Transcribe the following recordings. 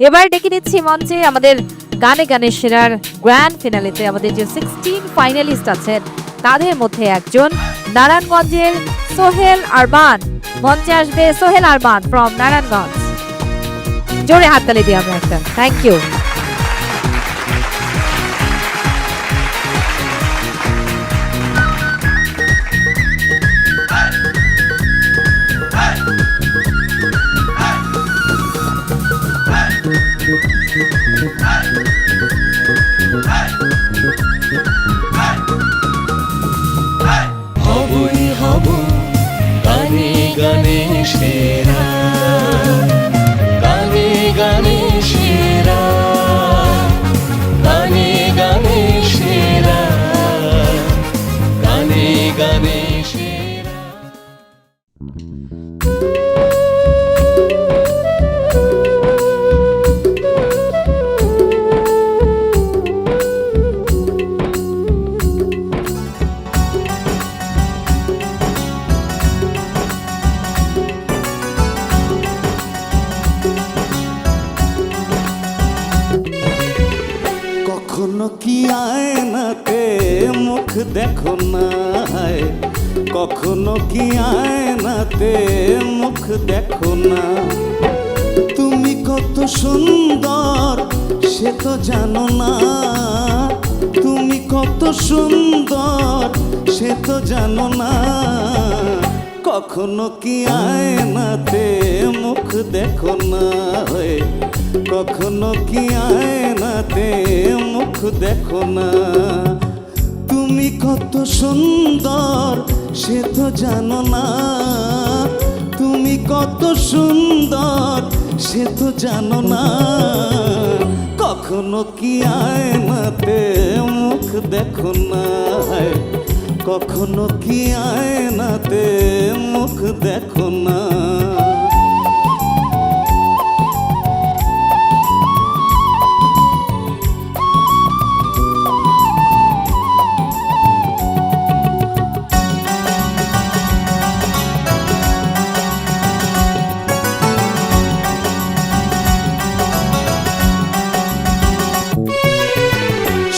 এবার ডেকে নিচ্ছি মঞ্চে আমাদের গানে গানে সেরার গ্র্যান্ড ফিনালেতে আমাদের যে সিক্সটিন ফাইনালিস্ট আছেন, তাদের মধ্যে একজন নারায়ণগঞ্জের সোহেল আরবান। মঞ্চে আসবে সোহেল আরবান ফ্রম নারায়ণগঞ্জ। জোরে হাততালি দিয়ে আমরা একটা। থ্যাংক ইউ কি আয়নাতে মুখ দেখো না কখনো কি আয়নাতে মুখ দেখো না তুমি কত সুন্দর, সে তো জানো না। তুমি কত সুন্দর, সে তো জানো না। কখনো কি আয়নাতে মুখ দেখো না হয়ে কখনো কি আয়নাতে মুখ দেখো না? তুমি কত সুন্দর, সে তো জানো না। তুমি কত সুন্দর, সে তো জানো না। কখনো কি আয়নাতে মুখ দেখো না কখনো কি আয়নাতে মুখ দেখো না?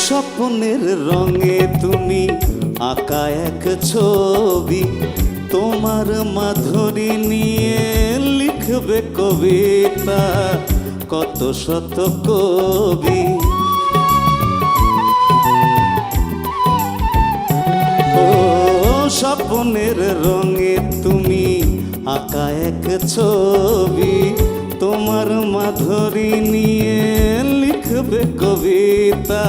স্বপ্নের রঙে তুমি আঁকা এক ছবি, তোমার মাধুরী নিয়ে লিখবে কবিতা, কত শত কবি। ও স্বপ্নের রঙে তুমি আঁকা এক ছবি, তোমার মাধুরী নিয়ে লিখবে কবিতা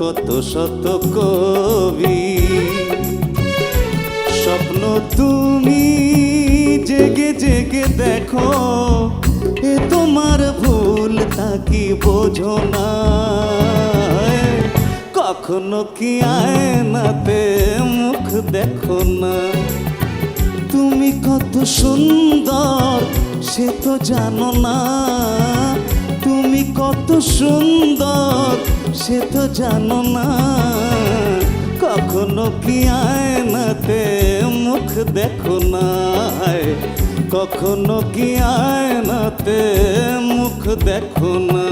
কত শত কবি। স্বপ্ন তুমি জেগে জেগে দেখো, এ তোমার ভুল তা কি বোঝো না। কখনো কি আয়নাতে মুখ দেখো না। তুমি কত সুন্দর, সে তো জানো না। তুমি কত সুন্দর সে তো জানো না, কখনো কি আয়নাতে মুখ দেখো না কখনো কি আয়নাতে মুখ দেখো না?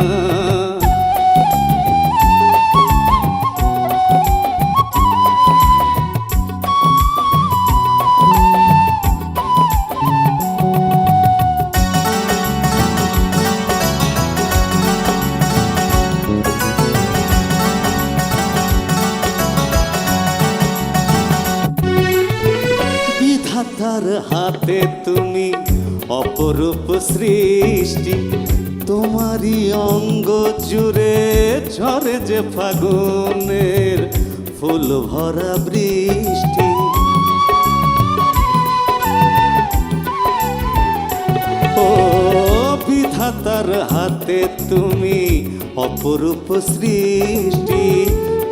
বিধাতার হাতে তুমি অপরূপ সৃষ্টি। তোমারই অঙ্গ জুড়ে ঝরে যে ফাগুনের ফুল ভরা বৃষ্টি। ও বিধাতার হাতে তুমি অপরূপ সৃষ্টি।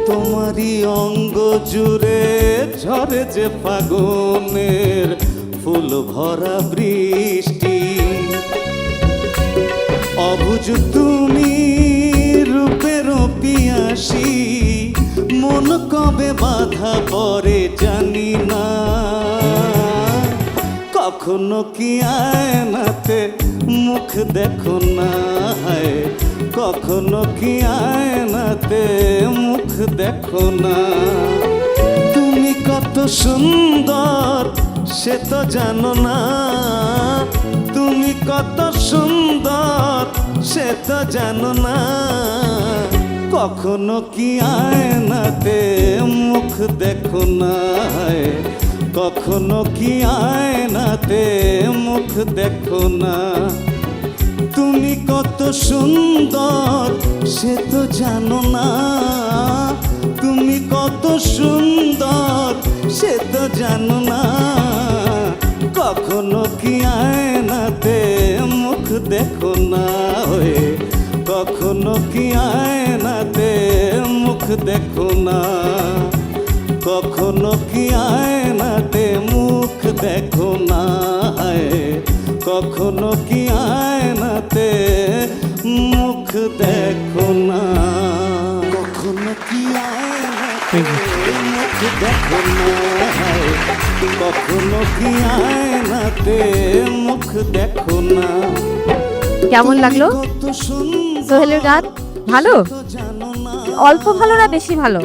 তোমারই অঙ্গ জুড়ে ঝরে যে ফাগুনের ফুল ভরা বৃষ্টি। অবুজ তুমি রূপের পিয়াসী, মন কবে বাধা পরে জানি না। কখনো কি আয়নাতে মুখ দেখো না হায়? কখনো কি আয়নাতে মুখ দেখো না? তুমি কত সুন্দর সে তো জানো না। তুমি কত সুন্দর, সে তো জানো না। কখনো কি আয়নাতে মুখ দেখো না কখনো কি আয়নাতে মুখ দেখো না? তুমি কত সুন্দর, সে তো জানো না। তুমি কত সুন্দর, সে তো জানো না। কি আয়নাতে মুখ দেখো না হয়ে কখনো কি আয়নাতে মুখ দেখো না। কখনো কি আয়নাতে মুখ দেখো না কখনো কি আয়নাতে মুখ দেখো না। কখনো কি আয়নাতে কেমন লাগল? সোহেলের গান? ভালো? অল্প ভালো না বেশি ভালো?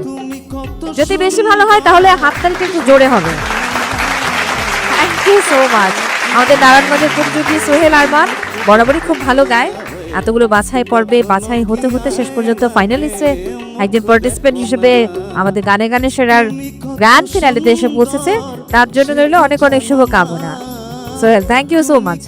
যদি বেশি ভালো হয়, তাহলে হাততালিটা একটু জোরে হবে। থ্যাংক ইউ সো মাচ আমাদের নারায়ণগঞ্জের প্রতিযোগী সোহেল আরমান, বরাবরই খুব ভালো গায়। এতগুলো বাছাই পর্বে, বাছাই হতে হতে শেষ পর্যন্ত ফাইনালিস্টে একজন পার্টিসিপেন্ট হিসেবে আমাদের গানে গানে সেরার গ্র্যান্ড ফিনালিতে এসে পৌঁছেছে। তার জন্য রইল অনেক অনেক শুভকামনা। Sohel thank you so much